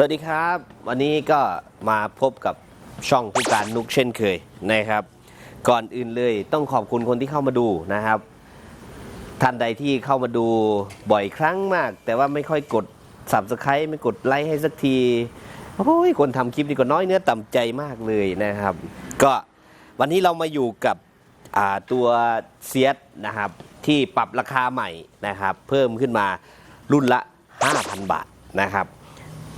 สวัสดีครับ วันนี้ก็มาพบกับช่องผู้การนุกเช่นเคยนะครับ ก่อนอื่นเลยต้องขอบคุณคนที่เข้ามาดูนะครับ ท่านใดที่เข้ามาดูบ่อยครั้งมาก แต่ว่าไม่ค่อยกด subscribe ไม่กดไลค์ให้สักทีโอ้ยคนทำคลิปนี่ก็น้อยเนื้อต่ำใจมากเลยนะครับ ก็วันนี้เรามาอยู่กับตัวเซียสนะครับที่ปรับราคาใหม่นะครับ เพิ่มขึ้นมารุ่นละ 5,000 บาทนะครับ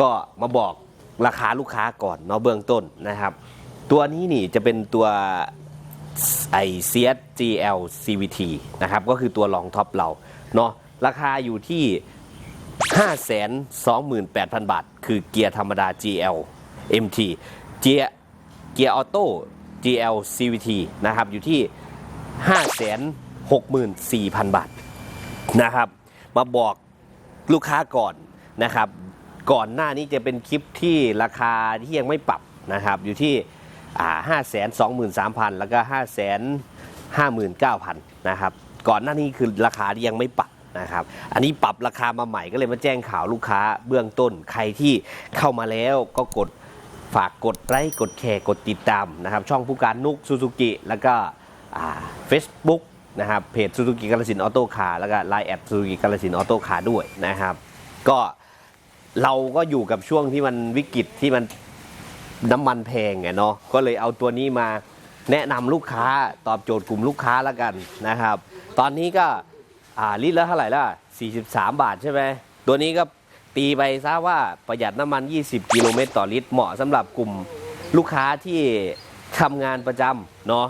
ก็มาบอกราคาลูกค้าก่อนเนาะเบื้องต้นนะครับ ตัวนี้นี่จะเป็นตัวไอเซีย GL CVT นะครับก็คือตัวรองท็อปเราเนาะราคาอยู่ที่ 528,000 บาท คือเกียร์ธรรมดา GL MT เกียร์เกียร์ออโต้ GL CVT นะครับอยู่ที่ 564,000 บาทนะครับ มาบอกลูกค้าก่อนนะครับ ก่อนหน้านี้จะเป็นคลิปที่ราคาที่ยังไม่ปรับนะครับ อยู่ที่ห้าแสนสองหมื่นสามพันแล้วก็ห้าแสนห้าหมื่นเก้าพันนะครับ ก่อนหน้านี้คือราคาที่ยังไม่ปรับนะครับ อันนี้ปรับราคามาใหม่ก็เลยมาแจ้งข่าวลูกค้าเบื้องต้นใครที่เข้ามาแล้วก็กดฝากกดไลค์กดแชร์กดติดตามนะครับ ช่องผู้การนุกซูซูกิแล้วก็เฟซบุ๊กนะครับเพจซูซูกิกาลสินออโต้คาร์แล้วก็ไลน์แอดซูซูกิกาลสินออโต้คาร์ด้วยนะครับ ก็ เราก็อยู่กับช่วงที่มันวิกฤตที่มันน้ำมันแพงไงเนาะก็เลยเอาตัวนี้มาแนะนำลูกค้าตอบโจทย์กลุ่มลูกค้าแล้วกันนะครับ ตอนนี้ก็ลิตรละเท่าไหร่ละ43 บาทใช่ไหมตัวนี้ก็ตีไปซะว่าประหยัดน้ำมัน 20 กิโลเมตรต่อลิตร เหมาะสำหรับกลุ่มลูกค้าที่ทำงานประจำเนาะ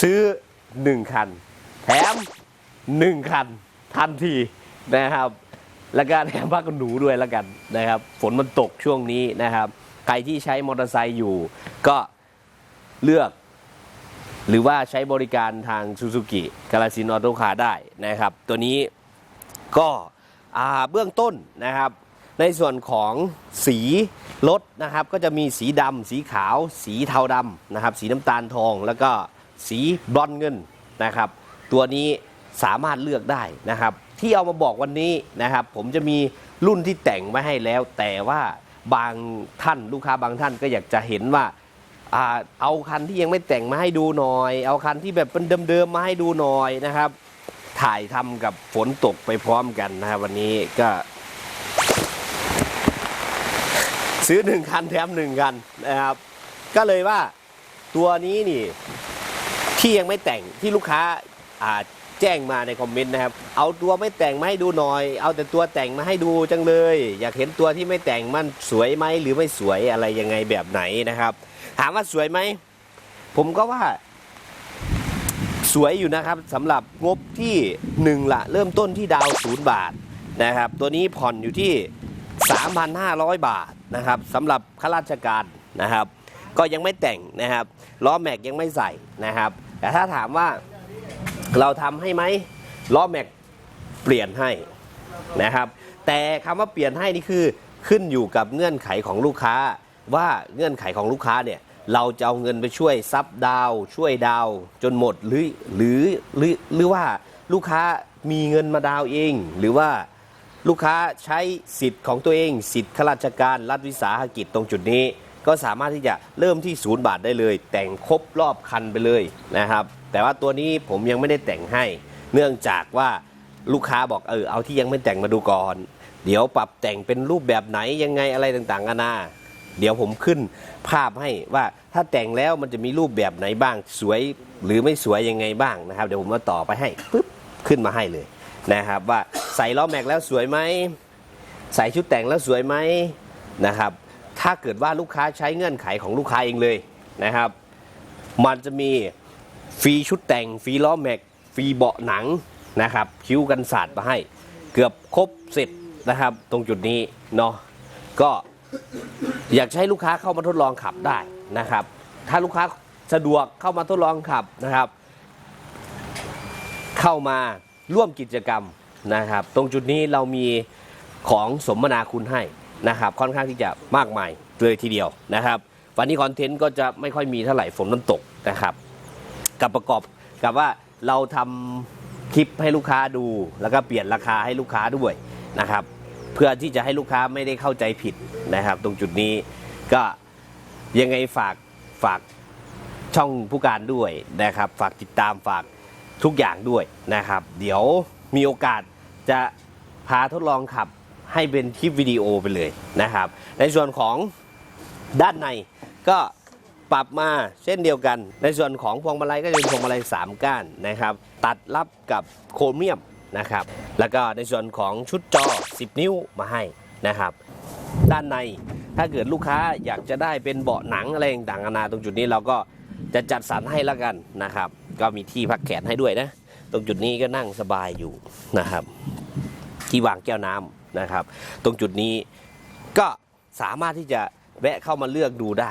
ซื้อ 1 คัน แถม 1 คันทันทีนะครับ แล้วก็แถมผ้ากันหนูด้วยแล้วกันนะครับ ฝนมันตกช่วงนี้นะครับ ใครที่ใช้มอเตอร์ไซค์อยู่ ก็เลือก หรือว่าใช้บริการทางซูซูกิกาลาซินออโตคาได้นะครับ ตัวนี้ก็เบื้องต้นนะครับ ในส่วนของสีรถนะครับ ก็จะมีสีดำสีขาว สีเทาดำนะครับ สีน้ำตาลทอง แล้วก็สีบรอนเงินนะครับ ตัวนี้สามารถเลือกได้นะครับ ที่เอามาบอกวันนี้นะครับ ผมจะมีรุ่นที่แต่งไว้ให้แล้ว แต่ว่าบางท่านลูกค้าบางท่านก็อยากจะเห็นว่าเอาคันที่ยังไม่แต่งมาให้ดูหน่อย เอาคันที่แบบเป็นเดิมๆมาให้ดูหน่อยนะครับ ถ่ายทำกับฝนตกไปพร้อมกันนะครับวันนี้ก็ ซื้อหนึ่งคันแถมหนึ่งคันนะครับ ก็เลยว่าตัวนี้นี่ที่ยังไม่แต่งที่ลูกค้าอ่า แจ้งมาในคอมเมนต์นะครับ เอาตัวไม่แต่งมาให้ดูหน่อย เอาแต่ตัวแต่งมาให้ดูจังเลย อยากเห็นตัวที่ไม่แต่งมันสวยไหมหรือไม่สวยอะไรยังไงแบบไหนนะครับ ถามว่าสวยไหม ผมก็ว่า สวยอยู่นะครับสำหรับงบที่หนึ่งละเริ่มต้นที่ดาวศูนย์บาทนะครับ ตัวนี้ผ่อนอยู่ที่ 3,500 บาทนะครับสำหรับข้าราชการนะครับ ก็ยังไม่แต่งนะครับล้อแม็กยังไม่ใส่นะครับ แต่ถ้าถามว่า เราทำให้ไหมล้อแม็กเปลี่ยนให้นะครับ แต่คำว่าเปลี่ยนให้นี่คือขึ้นอยู่กับเงื่อนไขของลูกค้า ว่าเงื่อนไขของลูกค้าเนี่ยเราจะเอาเงินไปช่วยซับดาว ช่วยดาวจนหมดหรือหรือหรือหรือว่าลูกค้ามีเงินมาดาวเอง หรือว่าลูกค้าใช้สิทธิ์ของตัวเอง สิทธิ์ข้าราชการรัฐวิสาหกิจตรงจุดนี้ ก็สามารถที่จะเริ่มที่ศูนย์บาทได้เลย แต่งครบรอบคันไปเลยนะครับ แต่ว่าตัวนี้ผมยังไม่ได้แต่งให้ เนื่องจากว่าลูกค้าบอกเออเอาที่ยังไม่แต่งมาดูก่อน เดี๋ยวปรับแต่งเป็นรูปแบบไหนยังไงอะไรต่างๆกันานาเดี๋ยวผมขึ้นภาพให้ว่าถ้าแต่งแล้วมันจะมีรูปแบบไหนบ้างสวยหรือไม่สวยยังไงบ้างนะครับ เดี๋ยวผมมาต่อไปให้ปึ๊บขึ้นมาให้เลยนะครับว่าใส่ล้อแม็กแล้วสวยไหมใส่ชุดแต่งแล้วสวยไหมนะครับ ถ้าเกิดว่าลูกค้าใช้เงื่อนไขของลูกค้าเองเลยนะครับ มันจะมี ฟรีชุดแต่งฟรีล้อแม็กฟรีเบาะหนังนะครับ คิ้วกันศาสตร์มาให้ เกือบครบเสร็จนะครับ ตรงจุดนี้เนาะก็อยากให้ลูกค้าเข้ามาทดลองขับได้นะครับ ถ้าลูกค้าสะดวกเข้ามาทดลองขับนะครับ เข้ามาร่วมกิจกรรมนะครับ ตรงจุดนี้เรามีของสมนาคุณให้นะครับ ค่อนข้างที่จะมากมายเลยทีเดียวนะครับ วันนี้คอนเทนต์ก็จะไม่ค่อยมีเท่าไหร่ฝนมันตกนะครับ กับประกอบกับว่าเราทำคลิปให้ลูกค้าดู แล้วก็เปลี่ยนราคาให้ลูกค้าด้วยนะครับ เพื่อที่จะให้ลูกค้าไม่ได้เข้าใจผิดนะครับ ตรงจุดนี้ก็ยังไงฝากฝากช่องผู้การด้วยนะครับ ฝากติดตามฝากทุกอย่างด้วยนะครับ เดี๋ยวมีโอกาสจะพาทดลองขับให้เป็นคลิปวิดีโอไปเลยนะครับ ในส่วนของด้านในก็ ปรับมาเช่นเดียวกัน ในส่วนของพวงมาลัยก็จะเป็นพวงมาลัย3 ก้านนะครับ ตัดรับกับโครเมียมนะครับ แล้วก็ในส่วนของชุดจอ 10 นิ้วมาให้นะครับ ด้านในถ้าเกิดลูกค้าอยากจะได้เป็นเบาะหนังอะไรต่างๆนานาตรงจุดนี้เราก็จะจัดสรรให้ล้วกันนะครับ ก็มีที่พักแขนให้ด้วยนะ ตรงจุดนี้ก็นั่งสบายอยู่นะครับ ที่วางแก้วน้ำนะครับ ตรงจุดนี้ก็สามารถที่จะแวะเข้ามาเลือกดูได้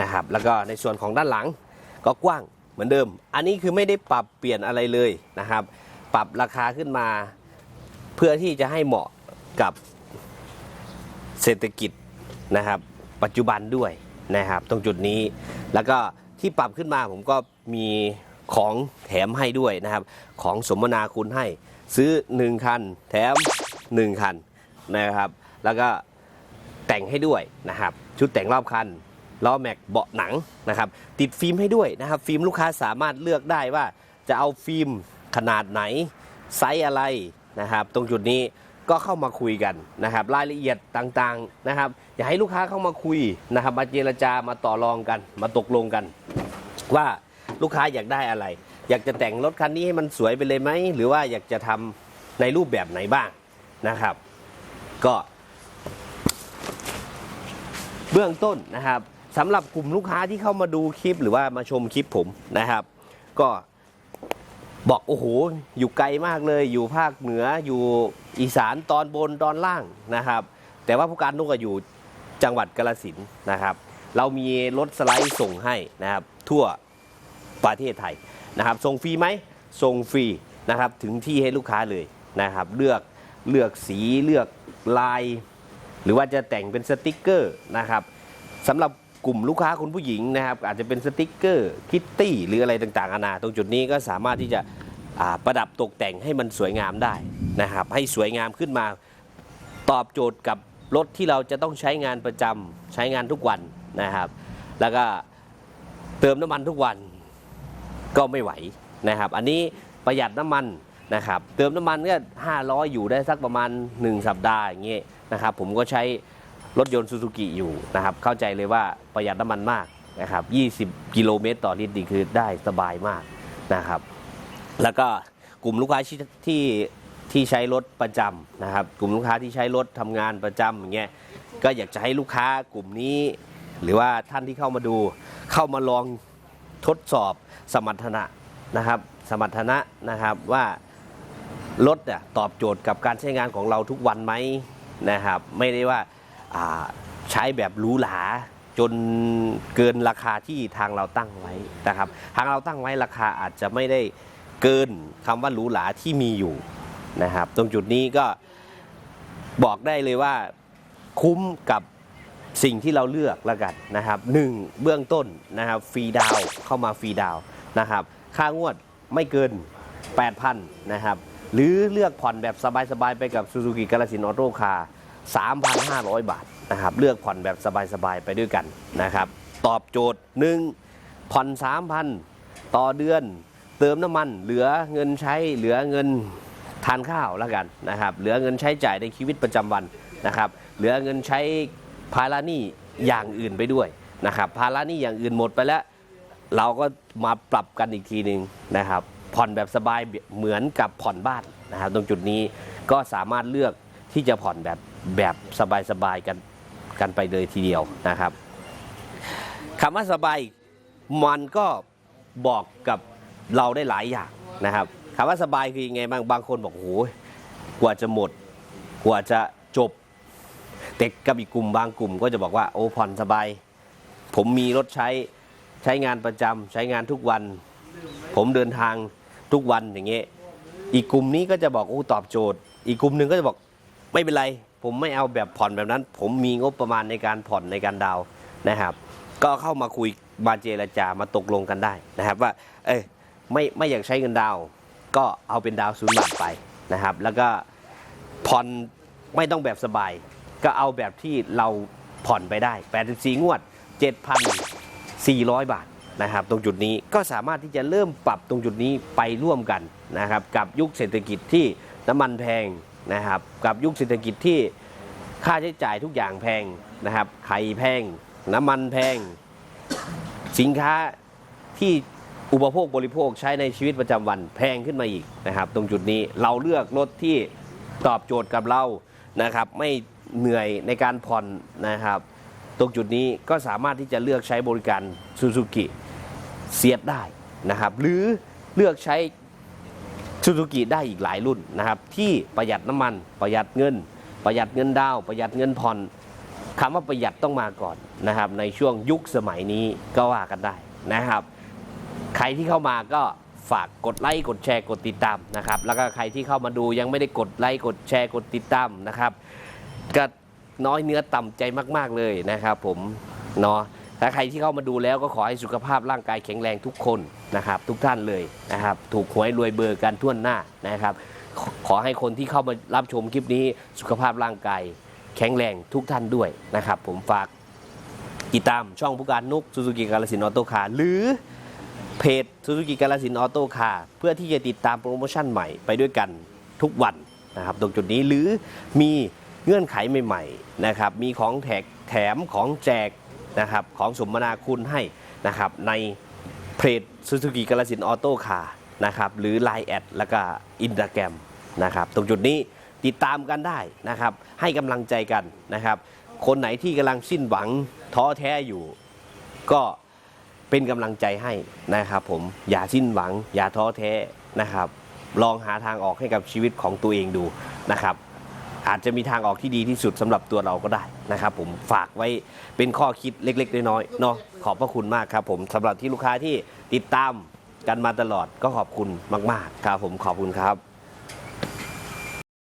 นะครับ แล้วก็ในส่วนของด้านหลังก็กว้างเหมือนเดิม อันนี้คือไม่ได้ปรับเปลี่ยนอะไรเลยนะครับ ปรับราคาขึ้นมา เพื่อที่จะให้เหมาะกับเศรษฐกิจนะครับ ปัจจุบันด้วยนะครับ ตรงจุดนี้ แล้วก็ที่ปรับขึ้นมาผมก็มีของแถมให้ด้วยนะครับ ของสมนาคุณให้ ซื้อ 1 คัน แถม 1 คันนะครับ แล้วก็แต่งให้ด้วยนะครับ ชุดแต่งรอบคัน ล้อแม็กเบาะหนังนะครับติดฟิล์มให้ด้วยนะครับฟิล์มลูกค้าสามารถเลือกได้ว่า จะเอาฟิล์มขนาดไหนไซส์อะไรนะครับ ตรงจุดนี้ก็เข้ามาคุยกันนะครับ รายละเอียดต่างๆนะครับ อยากให้ลูกค้าเข้ามาคุยนะครับ มาเจรจามาต่อรองกัน มาตกลงกัน ว่าลูกค้าอยากได้อะไร อยากจะแต่งรถคันนี้ให้มันสวยไปเลยไหมหรือว่าอยากจะทำในรูปแบบไหนบ้างนะครับ ก็ เบื้องต้นนะครับ สำหรับกลุ่มลูกค้าที่เข้ามาดูคลิปหรือว่ามาชมคลิปผมนะครับ ก็บอกโอ้โหอยู่ไกลมากเลย อยู่ภาคเหนืออยู่อีสานตอนบนตอนล่างนะครับ แต่ว่าผู้การนุกอยู่จังหวัดกาฬสินนะครับ เรามีรถสไลด์ส่งให้นะครับ ทั่วประเทศไทยนะครับ ส่งฟรีไหมส่งฟรีนะครับถึงที่ให้ลูกค้าเลยนะครับ เลือกเลือกสีเลือกลาย หรือว่าจะแต่งเป็นสติกเกอร์นะครับสำหรับ กลุ่มลูกค้าคุณผู้หญิงนะครับ อาจจะเป็นสติกเกอร์คิตตี้หรืออะไรต่างๆนานาตรงจุดนี้ก็สามารถที่จะประดับตกแต่งให้มันสวยงามได้นะครับ ให้สวยงามขึ้นมาตอบโจทย์กับรถที่เราจะต้องใช้งานประจำใช้งานทุกวันนะครับ แล้วก็เติมน้ำมันทุกวันก็ไม่ไหวนะครับ อันนี้ประหยัดน้ำมันนะครับ เติมน้ำมันก็500 อยู่ได้สักประมาณ 1 สัปดาห์อย่างเงี้ยนะครับ ผมก็ใช้ รถยนต์ซูซูกิอยู่นะครับ เข้าใจเลยว่าประหยัดน้ำมันมากนะครับ 20 กิโลเมตรต่อลิตรนี่คือได้สบายมากนะครับ แล้วก็กลุ่มลูกค้าที่ที่ที่ใช้รถประจำนะครับ กลุ่มลูกค้าที่ใช้รถทำงานประจำอย่างเงี้ยก็อยากจะให้ลูกค้ากลุ่มนี้ หรือว่าท่านที่เข้ามาดูเข้ามาลองทดสอบสมรรถนะนะครับ สมรรถนะนะครับว่ารถเนี่ยตอบโจทย์กับการใช้งานของเราทุกวันไหมนะครับ ไม่ได้ว่า ใช้แบบหรูหราจนเกินราคาที่ทางเราตั้งไว้นะครับ ทางเราตั้งไว้ราคาอาจจะไม่ได้เกินคำว่าหรูหราที่มีอยู่นะครับ ตรงจุดนี้ก็บอกได้เลยว่าคุ้มกับสิ่งที่เราเลือกแล้วกันนะครับหนึ่งเบื้องต้นนะครับฟรีดาวเข้ามาฟรีดาวนะครับ ค่างวดไม่เกิน 8,000นะครับ หรือเลือกผ่อนแบบสบายๆ ไปกับ Suzuki g a l a x i n Auto Car 3,500 บาทนะครับเลือกผ่อนแบบสบายๆไปด้วยกันนะครับ ตอบโจทย์ 1 ผ่อน 3,000 ต่อเดือน เติมน้ำมัน เหลือเงินใช้เหลือเงินทานข้าวแล้วกันนะครับ เหลือเงินใช้จ่ายในชีวิตประจำวันนะครับ เหลือเงินใช้ภาระหนี้อย่างอื่นไปด้วยนะครับภาระหนี้อย่างอื่นหมดไปแล้ว เราก็มาปรับกันอีกทีหนึ่งนะครับ ผ่อนแบบสบายเหมือนกับผ่อนบ้านนะครับ ตรงจุดนี้ก็สามารถเลือกที่จะผ่อนแบบ แบบสบายๆกันกันไปเลยทีเดียวนะครับคำว่าสบายมันก็บอกกับเราได้หลายอย่างนะครับคำว่าสบายคือยังไงบ้างบางคนบอกโอ้ยกว่าจะหมด กว่าจะจบแต่กับอีกกลุ่มบางกลุ่มก็จะบอกว่าโอ้ผ่อนสบาย ผมมีรถใช้ใช้งานประจำใช้งานทุกวัน ผมเดินทางทุกวันอย่างเงี้ยอีกกลุ่มนี้ก็จะบอกโอ้ตอบโจทย์ อีกกลุ่มหนึ่งก็จะบอกไม่เป็นไร ผมไม่เอาแบบผ่อนแบบนั้น ผมมีงบประมาณในการผ่อนในการดาวนะครับ ก็เข้ามาคุยมาเจรจามาตกลงกันได้นะครับ ว่า เอ้ยไม่ไม่อยากใช้เงินดาว ก็เอาเป็นดาวศูนย์บาทไปนะครับ แล้วก็ผ่อนไม่ต้องแบบสบาย ก็เอาแบบที่เราผ่อนไปได้ 84 งวด 7,400 บาทนะครับ ตรงจุดนี้ก็สามารถที่จะเริ่มปรับตรงจุดนี้ไปร่วมกันนะครับ กับยุคเศรษฐกิจที่น้ำมันแพง นะครับกับยุคเศรษฐกิจที่ค่าใช้จ่ายทุกอย่างแพงนะครับไข่แพง น้ำมันแพง สินค้าที่อุปโภคบริโภคใช้ในชีวิตประจำวันแพงขึ้นมาอีกนะครับ ตรงจุดนี้เราเลือกรถที่ตอบโจทย์กับเรานะครับ ไม่เหนื่อยในการผ่อนนะครับ ตรงจุดนี้ก็สามารถที่จะเลือกใช้บริการซูซูกิเซียดได้นะครับ หรือเลือกใช้ ซูซูกิได้อีกหลายรุ่นนะครับที่ประหยัดน้ำมันประหยัดเงิน ประหยัดเงินดาว ประหยัดเงินผ่อนคำว่าประหยัดต้องมาก่อนนะครับในช่วงยุคสมัยนี้ก็ว่ากันได้นะครับ ใครที่เข้ามาก็ฝากกดไลค์กดแชร์กดติดตามนะครับแล้วก็ใครที่เข้ามาดูยังไม่ได้กดไลค์กดแชร์กดติดตามนะครับก็น้อยเนื้อต่ำใจมาก ๆเลยนะครับผมเนาะ ถ้าใครที่เข้ามาดูแล้วก็ขอให้สุขภาพร่างกายแข็งแรงทุกคนนะครับ ทุกท่านเลยนะครับ ถูกหวยรวยเบอร์กันทั่วหน้านะครับ ขอให้คนที่เข้ามารับชมคลิปนี้สุขภาพร่างกายแข็งแรงทุกท่านด้วยนะครับ ผมฝากติดตามช่องผู้การนุกซูซูกิกาลสินออโต้คาร์หรือเพจซูซูกิกาลสินออโต้คาร์เพื่อที่จะติดตามโปรโมชั่นใหม่ไปด้วยกันทุกวันนะครับ ตรงจุดนี้หรือมีเงื่อนไขใหม่ๆนะครับมีของแถกแถมของแจก นะครับของสมนาคุณให้นะครับในเพจซูซูกิกาลสินออโต้คาร์นะครับหรือ Line แอดแล้วก็อินสตาแกรมนะครับตรงจุดนี้ติดตามกันได้นะครับ ให้กำลังใจกันนะครับ คนไหนที่กำลังสิ้นหวังท้อแท้อยู่ ก็เป็นกำลังใจให้นะครับผมอย่าสิ้นหวัง อย่าท้อแท้นะครับ ลองหาทางออกให้กับชีวิตของตัวเองดูนะครับ อาจจะมีทางออกที่ดีที่สุดสำหรับตัวเราก็ได้นะครับ ผมฝากไว้เป็นข้อคิดเล็ก ๆ น้อยๆเนาะขอบพระคุณมากครับ ผมสำหรับที่ลูกค้าที่ติดตามกันมาตลอดก็ขอบคุณมาก ๆ ครับผมขอบคุณครับ